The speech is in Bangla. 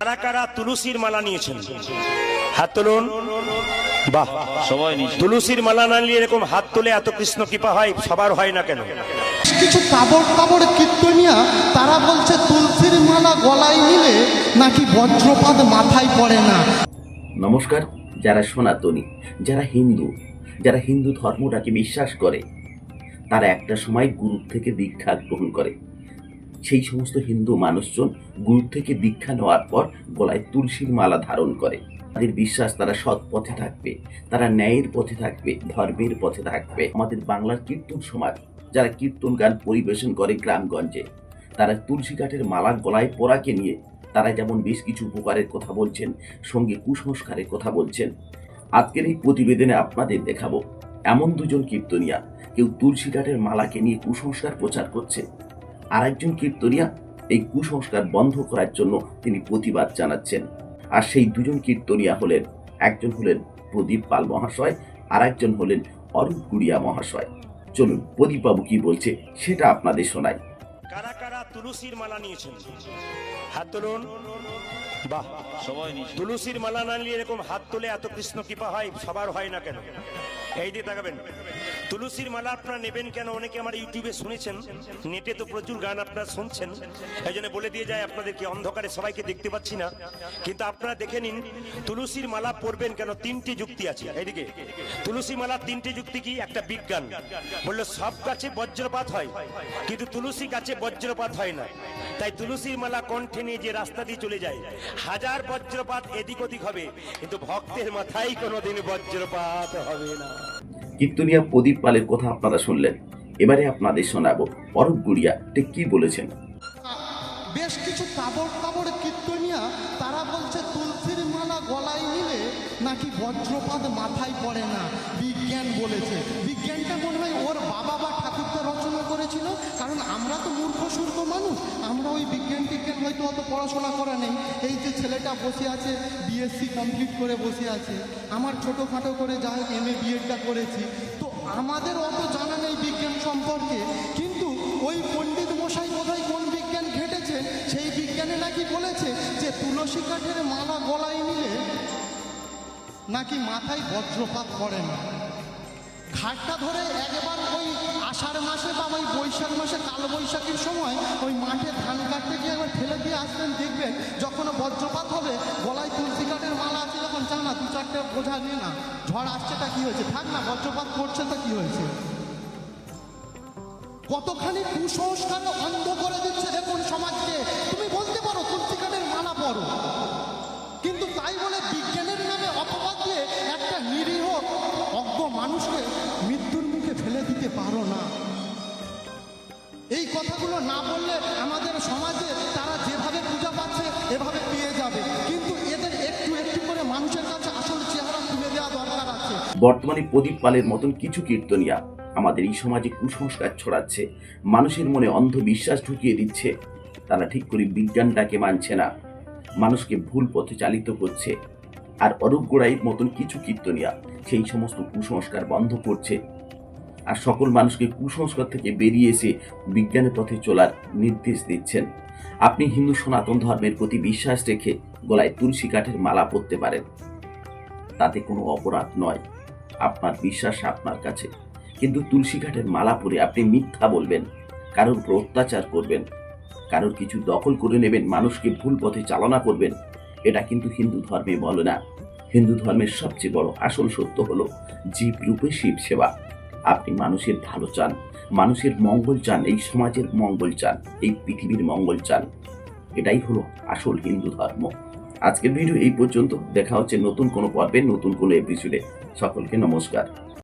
কারা কারা? তুলসীর মালা নিয়েছেন। হাত তুলুন। বাহ। সবাই তুলসীর মালা না নিয়ে এরকম হাত তুলে এত কৃষ্ণ কৃপা হয় সবার হয় না কেন? কিছু কাবড় কাবড় কীর্তনিয়া তারা বলছে তুলসীর মালা গলায় নিলে নাকি বজ্রপাত মাথায় পড়ে না। নমস্কার যারা সনাতনী যারা হিন্দু যারা হিন্দু ধর্মটাকে বিশ্বাস করে তারা একটা সময় গুরু থেকে দীক্ষা গ্রহণ করে। সেই সমস্ত হিন্দু মানুষজন গুরু থেকে দীক্ষা নেওয়ার পর গলায় তুলসীর মালা ধারণ করে। তাদের বিশ্বাস তারা সৎ পথে থাকবে, তারা ন্যায়ের পথে থাকবে, ধর্মের পথে থাকবে। আমাদের বাংলার কীর্তন সমাজ, যারা কীর্তন গান পরিবেশন করে গ্রামগঞ্জে, তারা তুলসী কাঠের মালা গলায় পরাকে নিয়ে, তারা যেমন বেশ কিছু উপকারের কথা বলছেন, সঙ্গে কুসংস্কারের কথা বলছেন। আজকের এই প্রতিবেদনে আপনাদের দেখাবো, এমন দুজন কীর্তনিয়া, কেউ তুলসী কাঠের মালাকে নিয়ে কুসংস্কার প্রচার করছে আর একজন কীর্তনিয়া এই কুসংস্কার বন্ধ করার জন্য তিনি প্রতিবাদ জানাচ্ছেন। আর সেই দুজন কীর্তনিয়া হলেন একজন হলেন প্রদীপ পাল মহাশয় আর একজন হলেন অরূপ গুড়িয়া মহাশয়। চলুন প্রদীপবাবু কি বলছে সেটা আপনাদের শোনাই। কারা কারা তুলসীর মালা নিয়েছেন? হাত তুলুন। বাহ সবাই তুলসীর মালা না নিয়ে এরকম হাত তুলে এত কৃষ্ণ কৃপা হয় সবার হয় না কেন? এই দিয়ে তাকাবেন, তুলসীর মালা আপনারা নেবেন কেন? অনেকে আমার ইউটিউবে শুনেছেন, নেটে তো প্রচুর গান আপনারা শুনছেন। এই জন্য বলে দিয়ে যায়, আপনাদেরকে অন্ধকারে সবাইকে দেখতে পাচ্ছি না। কিন্তু আপনারা দেখে নিন, তুলসীর মালা পরবেন কেন? তিনটি যুক্তি আছে। এইদিকে, তুলসী মালা তিনটি যুক্তি কি? একটা বিজ্ঞান। বলল, সব গাছে বজ্রপাত হয়, কিন্তু তুলসী গাছে বজ্রপাত হয় না। তাই তুলসীর মালা কণ্ঠে নিয়ে যে রাস্তা দিয়ে চলে যায়, হাজার বজ্রপাত এদিক ওদিক হবে, কিন্তু ভক্তের মাথায় কোনোদিন বজ্রপাত হবে না। কীর্তনিয়া প্রদীপ পালের কথা আপনারা শুনলেন। এবারে আপনাদের শোনাবো অরূপ গুড়িয়া, ঠিক কি বলেছেন? বেশ কিছু কাবড় কাবড় কীর্তনিয়া, তারা বলছে নাকি বজ্রপাত মাথায় পড়ে না? বিজ্ঞান বলেছে। বিজ্ঞানটা মনে হয় ওর বাবা বা ঠাকুরটা রচনা করেছিল, কারণ আমরা তো মূর্খ, সূর্খ মানুষ। আমরা ওই বিজ্ঞান টিজ্ঞান হয়তো অত পড়াশোনা করা নেই। এই যে ছেলেটা বসে আছে বিএসসি কমপ্লিট করে বসে আছে, আমার ছোটোখাটো করে যা এম এ বিএডটা করেছি। তো আমাদের অত জানা নেই বিজ্ঞান সম্পর্কে, কিন্তু ওই পণ্ডিত মশাই কোথায় কোন বিজ্ঞান ঘেটেছে, সেই বিজ্ঞানে নাকি বলেছে যে তুলসী কাঠের মালা গলায় নিলে নাকি মাথায় বজ্রপাত পড়ে না? ঘাটটা ধরে একবার ওই আষাঢ় মাসে বা ওই বৈশাখ মাসে, কাল বৈশাখীর সময় ওই মাঠে ধান কাটতে গিয়ে একবার ঠেলে দিয়ে আসবেন, দেখবেন যখন বজ্রপাত হবে, গলায় তুলসী কাঠের মালা আছে যখন চা না, দু চারটে বোঝা নিয়ে না, ঝড় আসছে আসছেটা কি হয়েছে? থাক না, বজ্রপাত পড়ছে তো কি হয়েছে? কতখানি কুসংস্কার অন্ধ করে দিচ্ছে দেখুন সমাজকে। তুমি বলতে পারো, তুলসী কাঠের মালা পড়ো মানুষকে মৃত্যুর মুখে ফেলে দিতে পারো না। এই কথাগুলো না বললে আমাদের সমাজে তারা যেভাবে পূজা পাচ্ছে, এভাবে পেয়ে যাবে। কিন্তু এদের একটু একটু করে মানুষের কাছে আসল চেহারা তুলে দেওয়া দরকার আছে। বর্তমানে প্রদীপ পালের মতন কিছু কীর্তনিয়া আমাদের এই সমাজে কুসংস্কার ছড়াচ্ছে, মানুষের মনে অন্ধবিশ্বাস ঢুকিয়ে দিচ্ছে। তারা ঠিক করে বিজ্ঞানটাকে মানছে না। মানুষকে ভুল পথে চালিত করছে। আর অরূপ গোড়াইয়ের মতন কিছু কীর্তনিয়া সেই সমস্ত কুসংস্কার বন্ধ করছে। আর সকল মানুষকে কুসংস্কার থেকে বেরিয়ে এসে বিজ্ঞানের পথে চলার নির্দেশ দিচ্ছেন। আপনি হিন্দু সনাতন ধর্মের প্রতি বিশ্বাস রেখে গলায় তুলসী কাঠের মালা পরতে পারেন। তাতে কোনো অপরাধ নয়। আপনার বিশ্বাস আপনার কাছে। কিন্তু তুলসী কাঠের মালা পরে আপনি মিথ্যা বলবেন, কারোর উপর অত্যাচার করবেন, কারোর কিছু দখল করে নেবেন, মানুষকে ভুল পথে চালনা করবেন। এটা কিন্তু হিন্দু ধর্মে বলে না। হিন্দু ধর্মের সবচেয়ে বড় আসল সত্য হলো জীব রূপে শিব সেবা। আপনি মানুষের ভালো চান, মানুষের মঙ্গল চান, এই সমাজের মঙ্গল চান, এই পৃথিবীর মঙ্গল চান। এটাই হলো আসল হিন্দু ধর্ম। আজকের ভিডিও এই পর্যন্ত। দেখা হচ্ছে নতুন কোনো পর্বে, নতুন কোনো এপিসোডে সকলকে নমস্কার।